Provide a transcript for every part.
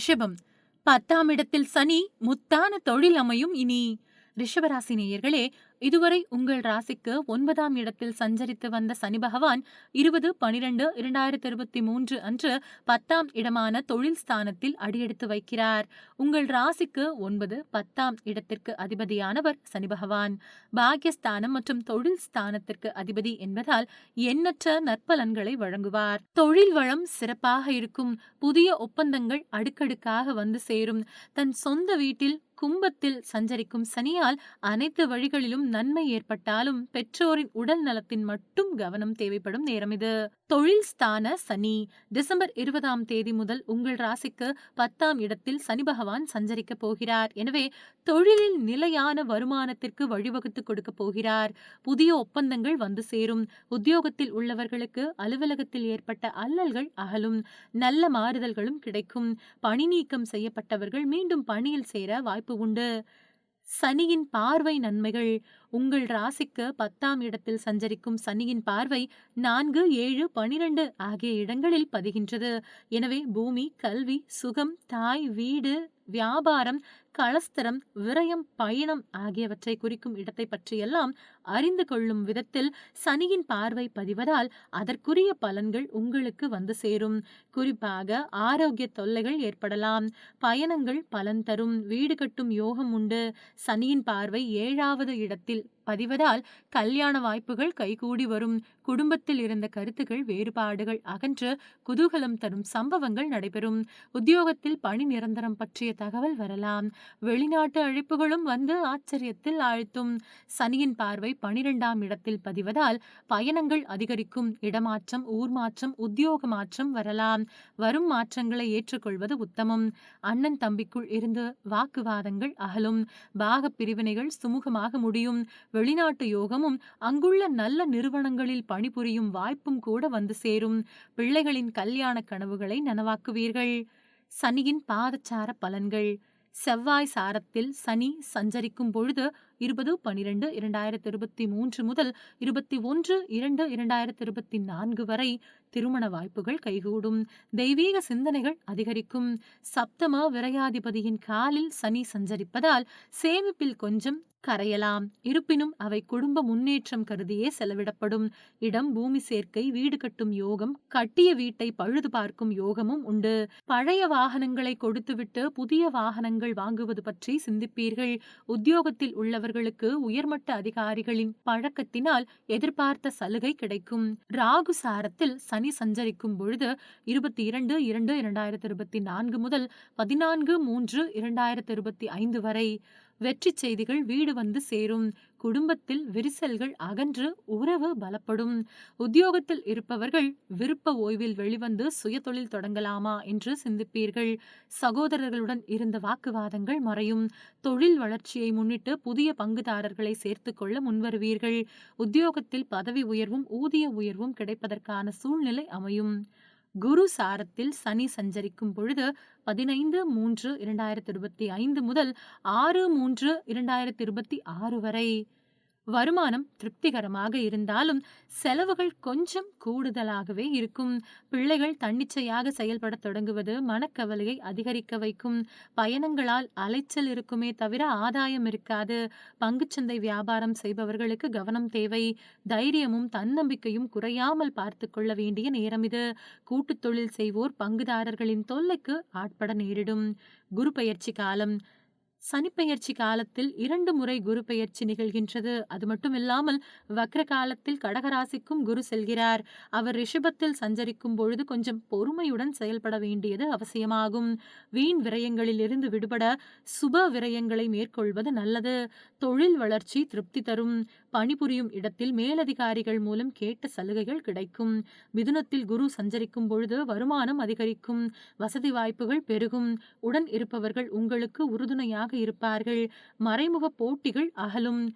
ரிஷபம் பத்தாம் இடத்தில் சனி முத்தான தொழில் அமையும் இனி. ரிஷபராசி நேயர்களே இதுவரை உங்கள் ராசிக்கு ஒன்பதாம் இடத்தில் சஞ்சரித்து வந்த சனி பகவான் இருபது பனிரெண்டு இரண்டாயிரத்தி இருபத்தி மூன்று அன்று பத்தாம் இடமான தொழில் ஸ்தானத்தில் அடியெடுத்து வைக்கிறார். உங்கள் ராசிக்கு ஒன்பது பத்தாம் இடத்திற்கு அதிபதியானவர் சனி பகவான். பாக்யஸ்தானம் மற்றும் தொழில் ஸ்தானத்திற்கு அதிபதி என்பதால் எண்ணற்ற நற்பலன்களை வழங்குவார். தொழில் வளம் சிறப்பாக இருக்கும். புதிய ஒப்பந்தங்கள் அடுக்கடுக்காக வந்து சேரும். தன் சொந்த வீட்டில் கும்பத்தில் சஞ்சரிக்கும் சனியால் அனைத்து வழிகளிலும் நன்மை ஏற்பட்டாலும் பெற்றோரின் உடல் நலத்தின் மட்டும் கவனம் தேவைப்படும் நேரம் இது. தொழில் ஸ்தான சனி டிசம்பர் இருபதாம் தேதி முதல் உங்கள் ராசிக்கு பத்தாம் இடத்தில் சனி பகவான் சஞ்சரிக்க போகிறார். எனவே தொழிலில் நிலையான வருமானத்திற்கு வழிவகுத்து கொடுக்க போகிறார். புதிய ஒப்பந்தங்கள் வந்து சேரும். உத்தியோகத்தில் உள்ளவர்களுக்கு அலுவலகத்தில் ஏற்பட்ட அல்லல்கள் அகலும். நல்ல மாறுதல்களும் கிடைக்கும். பணி நீக்கம் செய்யப்பட்டவர்கள் மீண்டும் பணியில் சேர வாய்ப்பு உண்டு. சனியின் பார்வை நன்மைகள். உங்கள் ராசிக்கு பத்தாம் இடத்தில் சஞ்சரிக்கும் சனியின் பார்வை நான்கு ஏழு பனிரெண்டு ஆகிய இடங்களில் பதிகின்றது. எனவே பூமி கல்வி சுகம் தாய் வீடு வியாபாரம் கலஸ்தரம் விரயம் பயணம் ஆகியவற்றை குறிக்கும் இடத்தை பற்றியெல்லாம் அறிந்து கொள்ளும் விதத்தில் சனியின் பார்வை பதிவதால் அதற்குரிய பலன்கள் உங்களுக்கு வந்து சேரும். குறிப்பாக ஆரோக்கிய தொல்லைகள் ஏற்படலாம். பயணங்கள் பலன் தரும். வீடு கட்டும் யோகம் உண்டு. சனியின் பார்வை ஏழாவது இடத்தில் பதிவதால் கல்யாண வாய்ப்புகள் கைகூடி வரும். குடும்பத்தில் இருந்த கருத்துகள் வேறுபாடுகள் அகன்று குதூகலம் தரும் சம்பவங்கள் நடைபெறும். உத்தியோகத்தில் பணி நிரந்தரம் பற்றிய தகவல் வரலாம். வெளிநாட்டு அழைப்புகளும் வந்து ஆச்சரியத்தில் ஆழ்த்தும். சனியின் பார்வை பனிரெண்டாம் இடத்தில் பதிவதால் பயணங்கள் அதிகரிக்கும். இடமாற்றம் ஊர் மாற்றம் உத்தியோக மாற்றம் வரலாம். வரும் மாற்றங்களை ஏற்றுக்கொள்வது உத்தமம். அண்ணன் தம்பிக்குள் இருந்து வாக்குவாதங்கள் அகலும். பாக பிரிவினைகள் சுமூகமாக முடியும். வெளிநாட்டு யோகமும் அங்குள்ள நல்ல நிறுவனங்களில் பணிபுரியும் வாய்ப்பும் கூட வந்து சேரும். பிள்ளைகளின் கல்யாண கனவுகளை நனவாக்குவீர்கள். சனியின் பாதச்சார பலன்கள். செவ்வாய் சாரத்தில் சனி சஞ்சரிக்கும் பொழுது இருபது பனிரெண்டு இரண்டாயிரத்தி இருபத்தி மூன்று முதல் இருபத்தி ஒன்று இரண்டு இரண்டாயிரத்தி இருபத்தி நான்கு வரை திருமண வாய்ப்புகள் கைகூடும். தெய்வீக சிந்தனைகள் அதிகரிக்கும். சப்தம விரையாதிபதியின் காலில் சனி சஞ்சரிப்பதால் சேமிப்பில் கொஞ்சம் கரையலாம். இருப்பினும் அவை குடும்ப முன்னேற்றம் கருதியே செலவிடப்படும். இடம் பூமி சேர்க்கை வீடு கட்டும் யோகம் கட்டிய வீட்டை பழுது பார்க்கும் யோகமும் உண்டு. பழைய வாகனங்களை கொடுத்துவிட்டு புதிய வாகனங்கள் வாங்குவது பற்றி சிந்திப்பீர்கள். உத்தியோகத்தில் உள்ளவர் அவர்களுக்கு உயர்மட்ட அதிகாரிகளின் பழக்கத்தினால் எதிர்பார்த்த சலுகை கிடைக்கும். ராகு சாரத்தில் சனி சஞ்சரிக்கும் பொழுது இருபத்தி இரண்டு இரண்டு இரண்டாயிரத்தி இருபத்தி நான்கு முதல் பதினான்கு மூன்று இரண்டாயிரத்தி இருபத்தி ஐந்து வரை வெற்றி செய்திகள் வீடு வந்து சேரும். குடும்பத்தில் விரிசல்கள் அகன்று உறவு பலப்படும். உத்தியோகத்தில் இருப்பவர்கள் விருப்ப ஓய்வில் வெளிவந்து சுயதொழில் தொடங்கலாமா என்று சிந்திப்பீர்கள். சகோதரர்களுடன் இருந்த வாக்குவாதங்கள் மறையும். தொழில் வளர்ச்சியை முன்னிட்டு புதிய பங்குதாரர்களை சேர்த்து கொள்ள முன்வருவீர்கள். உத்தியோகத்தில் பதவி உயர்வும் ஊதிய உயர்வும் கிடைப்பதற்கான சூழ்நிலை அமையும். குரு சாரத்தில் சனி சஞ்சரிக்கும் பொழுது பதினைந்து மூன்று இரண்டாயிரத்தி இருபத்தி ஐந்து முதல் ஆறு மூன்று இரண்டாயிரத்தி இருபத்தி ஆறு வரை. வருமானம் திருப்திகரமாக இருந்தாலும் செலவுகள் கொஞ்சம் கூடுதலாகவே இருக்கும். பிள்ளைகள் தன்னிச்சையாக செயல்பட தொடங்குவது மனக்கவலையை அதிகரிக்க வைக்கும். பயணங்களால் அலைச்சல் இருக்குமே தவிர ஆதாயம் இருக்காது. பங்குச்சந்தை வியாபாரம் செய்பவர்களுக்கு கவனம் தேவை. தைரியமும் தன்னம்பிக்கையும் குறையாமல் பார்த்து கொள்ள வேண்டிய நேரம் இது. கூட்டுத் தொழில் செய்வோர் பங்குதாரர்களின் தொல்லைக்கு ஆட்பட நேரிடும். குரு பயிற்சி காலம். சனிப்பெயர்ச்சி காலத்தில் இரண்டு முறை குரு பெயர்ச்சி நிகழ்கின்றது. அது மட்டுமில்லாமல் வக்ர காலத்தில் கடகராசிக்கும் குரு செல்கிறார். அவர் ரிஷபத்தில் சஞ்சரிக்கும் பொழுது கொஞ்சம் பொறுமையுடன் செயல்பட வேண்டியது அவசியமாகும். வீண் விரயங்களில் இருந்து விடுபட சுப விரயங்களை மேற்கொள்வது நல்லது. தொழில் வளர்ச்சி திருப்தி தரும். பணிபுரியும் இடத்தில் மேலதிகாரிகள் மூலம் கேட்ட சலுகைகள் கிடைக்கும். மிதுனத்தில் குரு சஞ்சரிக்கும் பொழுது வருமானம் அதிகரிக்கும். வசதி வாய்ப்புகள் பெருகும். உடன் இருப்பவர்கள் உங்களுக்கு உறுதுணையாக இருப்பார்கள். மறைமுக போட்டிகள் அகலும்.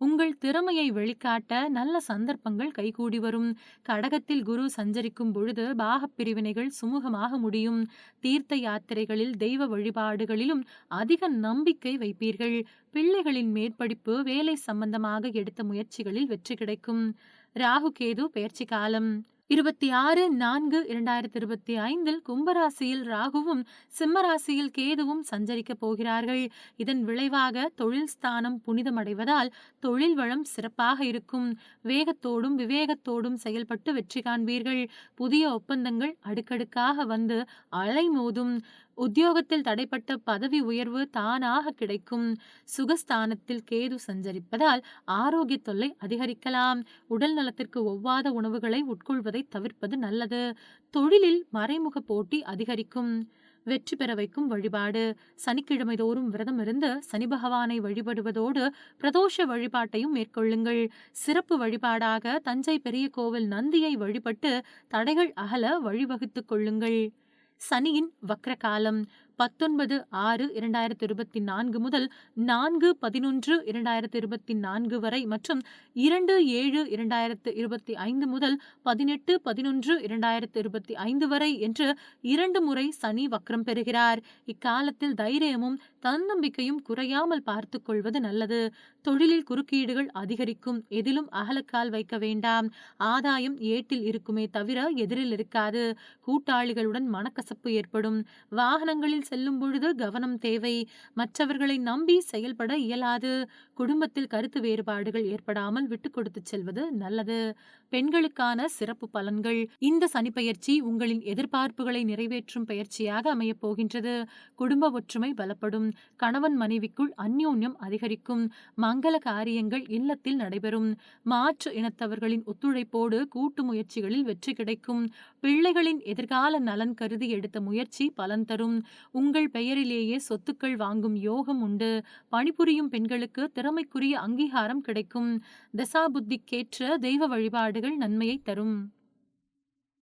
உங்கள் திறமையை வெளிக்காட்ட நல்ல சந்தர்ப்பங்கள் கைகூடி வரும். கடகத்தில் குரு சஞ்சரிக்கும் பொழுது பாகப் பிரிவினைகள் சுமூகமாக முடியும். தீர்த்த யாத்திரைகளில் தெய்வ வழிபாடுகளிலும் அதிக நம்பிக்கை வைப்பீர்கள். பிள்ளைகளின் மேற்படிப்பு வேலை சம்பந்தமாக எடுத்த முயற்சிகளில் வெற்றி கிடைக்கும். ராகு கேது பயிற்சி காலம். இருபத்தி ஆறு நான்கு இரண்டாயிரத்தி இருபத்தி ஐந்தில் கும்பராசியில் ராகுவும் சிம்மராசியில் கேதுவும் சஞ்சரிக்கப் போகிறார்கள். இதன் விளைவாக தொழில் ஸ்தானம் புனிதமடைவதால் தொழில் வளம் சிறப்பாக இருக்கும். வேகத்தோடும் விவேகத்தோடும் செயல்பட்டு வெற்றி காண்பீர்கள். புதிய ஒப்பந்தங்கள் அடுக்கடுக்காக வந்து அலைமோதும். உத்தியோகத்தில் தடைப்பட்ட பதவி உயர்வு தானாக கிடைக்கும். சுகஸ்தானத்தில் கேது சஞ்சரிப்பதால் ஆரோக்கிய தொல்லை அதிகரிக்கலாம். உடல் நலத்திற்கு ஒவ்வாத உணவுகளை உட்கொள்வதை தவிர்ப்பது நல்லது. தொழிலில் மறைமுக போட்டி அதிகரிக்கும். வெற்றி பெற வைக்கும் வழிபாடு. சனிக்கிழமை தோறும் விரதம் இருந்து சனி பகவானை வழிபடுவதோடு பிரதோஷ வழிபாட்டையும் மேற்கொள்ளுங்கள். சிறப்பு வழிபாடாக தஞ்சை பெரிய கோவில் நந்தியை வழிபட்டு தடைகள் அகல வழிவகுத்துக் கொள்ளுங்கள். சனியின் வக்ர காலம் பத்தொன்பது ஆறு இரண்டாயிரத்தி இருபத்தி நான்கு முதல் நான்கு பதினொன்று இரண்டாயிரத்தி இருபத்தி நான்கு வரை மற்றும் இரண்டு ஏழு இரண்டாயிரத்து இருபத்தி ஐந்து முதல் பதினெட்டு பதினொன்று இரண்டாயிரத்து இருபத்தி ஐந்து வரை என்று இரண்டு முறை சனி வக்ரம் பெறுகிறார். இக்காலத்தில் தைரியமும் தன்னம்பிக்கையும் குறையாமல் பார்த்து கொள்வது நல்லது. தொழிலில் குறுக்கீடுகள் அதிகரிக்கும். எதிலும் அகலக்கால் வைக்க வேண்டாம். ஆதாயம் ஏட்டில் இருக்குமே தவிர எதிரில் இருக்காது. கூட்டாளிகளுடன் மனக்கசப்பு ஏற்படும். வாகனங்களில் செல்லும் பொழுது கவனம் தேவை. மற்றவர்களை நம்பி செயல்பட இயலாது. குடும்பத்தில் கருத்து வேறுபாடுகள் ஏற்படாமல் விட்டு கொடுத்து செல்வது நல்லது. பெண்களுக்கான சிறப்பு பலன்கள். இந்த சனி பயிற்சி உங்களின் எதிர்பார்ப்புகளை நிறைவேற்றும் பயிற்சியாக அமையப் போகின்றது. குடும்ப ஒற்றுமை பலப்படும். கணவன் மனைவிக்குள் அந்யோன்யம் அதிகரிக்கும். மங்கள காரியங்கள் இல்லத்தில் நடைபெறும். மாற்று இனத்தவர்களின் ஒத்துழைப்போடு கூட்டு முயற்சிகளில் வெற்றி கிடைக்கும். பிள்ளைகளின் எதிர்கால நலன் கருதி எடுத்த முயற்சி பலன் தரும். உங்கள் பெயரிலேயே சொத்துக்கள் வாங்கும் யோகம் உண்டு. பணிபுரியும் பெண்களுக்கு திறமைக்குரிய அங்கீகாரம் கிடைக்கும். தசாபுத்திக்கேற்ற தெய்வ வழிபாடுகள் நன்மையை தரும்.